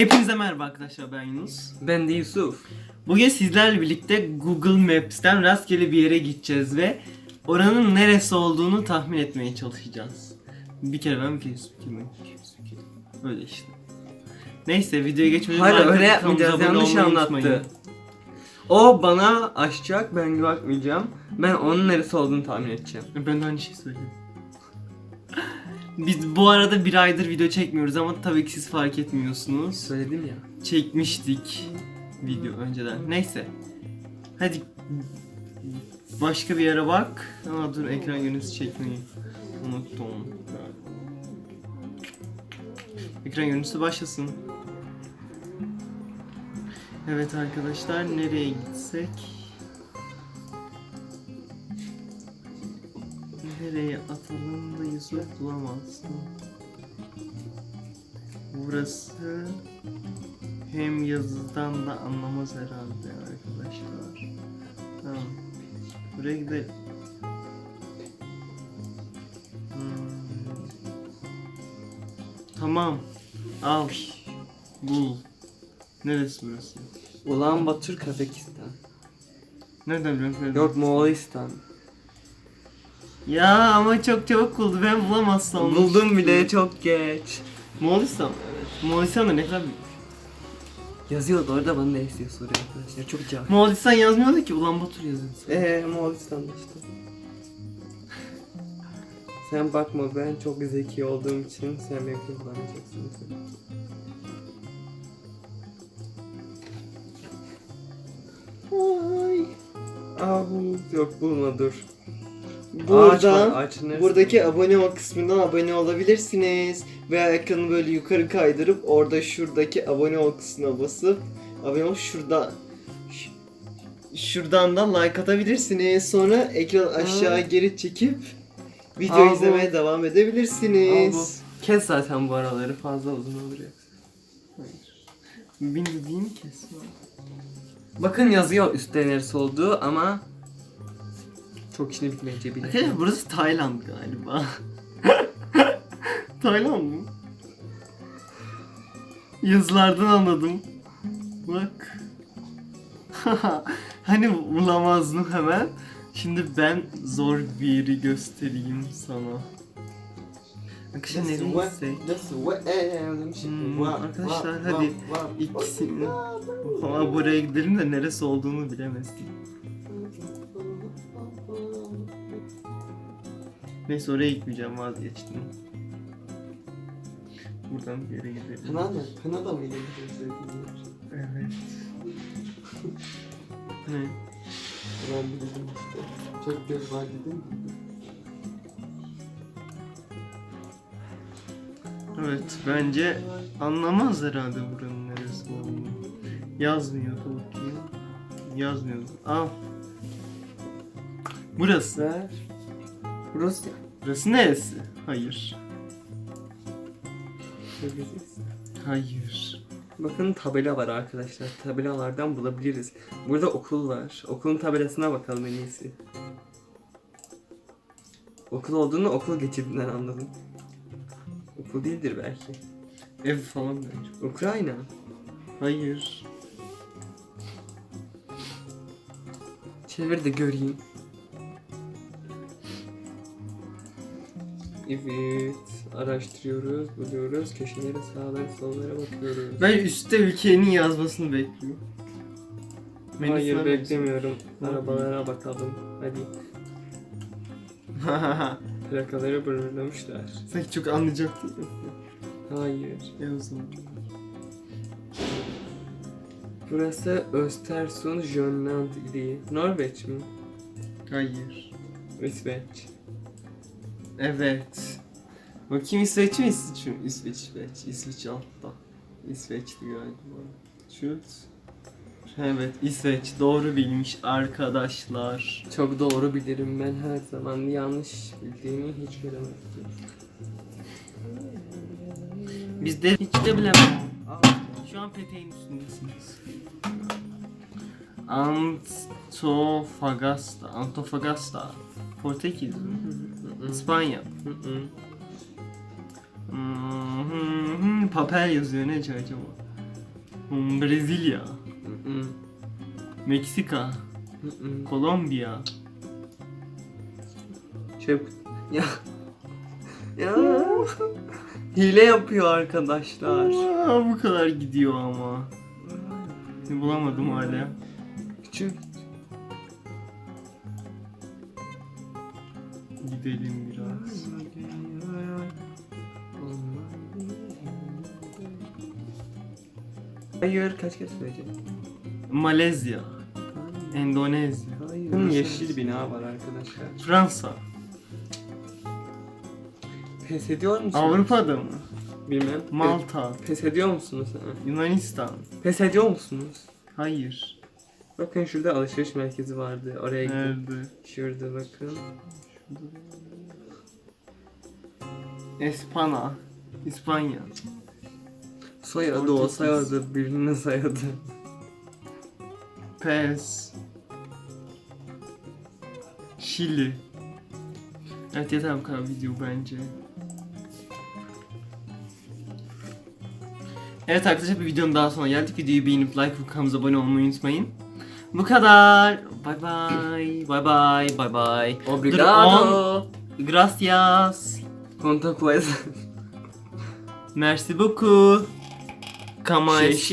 Hepinize merhaba arkadaşlar ben Yunus. Ben de Yusuf. Bugün sizlerle birlikte Google Maps'ten rastgele bir yere gideceğiz ve oranın neresi olduğunu tahmin etmeye çalışacağız. Bir kere ben bir kere Yusuf, bir kere ben, bir kere Yusuf, bir kere. Böyle işte. Neyse videoya geçmeden Hayır öyle yapmayacağız. Yanlış anlattı. O bana açacak ben bakmayacağım. Ben onun neresi olduğunu tahmin edeceğim. Ben de aynı şeyi söyledim. Biz bu arada bir aydır video çekmiyoruz ama tabii ki siz fark etmiyorsunuz. Söyledim ya. çekmiştik video önceden. Neyse. Hadi başka bir yere bak. Ama dur ekran görüntüsü çekmeyi unuttum. Ekran görüntüsü başlasın. Evet arkadaşlar nereye gitsek? Nereye atalım da Yusuf bulamazsın. Burası hem yazıdan da anlamaz herhalde arkadaşlar. Tamam. Buraya gidelim. Hmm. Tamam. Al. Bul. Neresi burası? Ulan Batur Kazakistan. Nereden biliyorsun? Yok Moğolistan. Ya ama çok çabuk buldu. Ben bulamazsam. Buldum bile çok geç. Moğolistan. Moğolistan da ne kadar büyük. Yazıyordu orada bana ne istiyor soruyor arkadaşlar. Çok cahil. Moğolistan yazmıyordu ki. Ulan Batur yazıyordu. Eee Moğolistan'da işte. Sen bakma ben çok zeki olduğum için sen benimkini bulamayacaksın. Ay. Ah yok bulma dur. Ağaç Buradan var, ağaçın neresi? Buradaki abone ol kısmından abone olabilirsiniz. Veya ekranı böyle yukarı kaydırıp orada şuradaki abone ol kısmına basıp abone ol şurada şuradan da like atabilirsiniz. Sonra ekran aşağı geri çekip video bu- izlemeye devam Aa, edebilirsiniz. bu- Kes zaten bu araları fazla uzun olur yoksa. Değil mi kes? Bakın yazıyor üstte neresi olduğu ama çok işini bitmeyince bile. Arkadaşlar burası Tayland galiba. Tayland mı? Yazılardan anladım. Bak. hani bulamazdım hemen. Şimdi ben zor bir yeri göstereyim sana. Arkadaşlar nereye gitsek? Hmm, arkadaşlar, hadi. İkisini. Ama buraya gidelim de neresi olduğunu bilemezsin. Neyse oraya gitmeyeceğim vazgeçtim. Buradan bir yere gidelim. Kanada, Kanada mıydı? Evet. ne? Ben bildim işte. Çok göz var dedim. Evet bence anlamaz herhalde buranın neresi olduğunu. Yazmıyordu bakayım. Yazmıyordu. Al. Burası. Rusya. Burası neresi? Hayır. Kırgızistan. Hayır. Bakın tabela var arkadaşlar. Tabelalardan bulabiliriz. Burada okul var. Okulun tabelasına bakalım en iyisi. Okul olduğunu okul geçidinden anladım. Okul değildir belki. Ev falan bence. Ukrayna. Hayır. Çevir de göreyim. Evet. Araştırıyoruz, buluyoruz. Köşelere, sağlara, sollara bakıyoruz. Ben üstte ülkenin yazmasını bekliyorum. Melisa'nın Hayır beklemiyorum. Arabalara bakalım. Hadi. Plakaları bırlamışlar. Sanki çok anlayacak değil mi? Hayır. E o zaman. Burası Östersund Jönland ili. Norveç mi? Hayır. İsveç. Evet. Bakayım İsveç mi İsveç mi? İsveç, İsveç. İsveç altta. İsveç'ti galiba. Şu. Evet İsveç doğru bilmiş arkadaşlar. Çok doğru bilirim ben her zaman yanlış bildiğimi hiç göremezdim. Biz de hiç de bilemem. Şu an peteğin üstündesiniz. Antofagasta. Antofagasta. Portekiz? İspanya. Papel yazıyor ne acaba? Brezilya. Meksika. Kolombiya. Çöp. Ya. Ya. Hile yapıyor arkadaşlar. Aa, bu kadar gidiyor ama. Bulamadım hala. Küçük. Gidelim biraz. Hayır kaç kez söyleyeceğim? Malezya. Endonezya. Hayır. Hı, yeşil bina var arkadaşlar. Fransa. Pes ediyor musunuz? Avrupa'da mı? Bilmem. Malta. Pes ediyor musunuz? Ha? Yunanistan. Pes ediyor musunuz? Hayır. Bakın şurada alışveriş merkezi vardı. Oraya gidin. Nerede? Şurada bakın. Espana. İspanya. Soyadı o Portekiz. soyadı birinin soyadı. Pes. Şili. Evet yeter bu kadar video bence. Evet arkadaşlar bir videonun daha sonuna geldik. Videoyu beğenip like ve kanalımıza abone olmayı unutmayın. Bu kadar. Bye bye. Bye bye. Bye bye. Obrigado. Gracias. Conta coisa. Merci beaucoup. Şey- est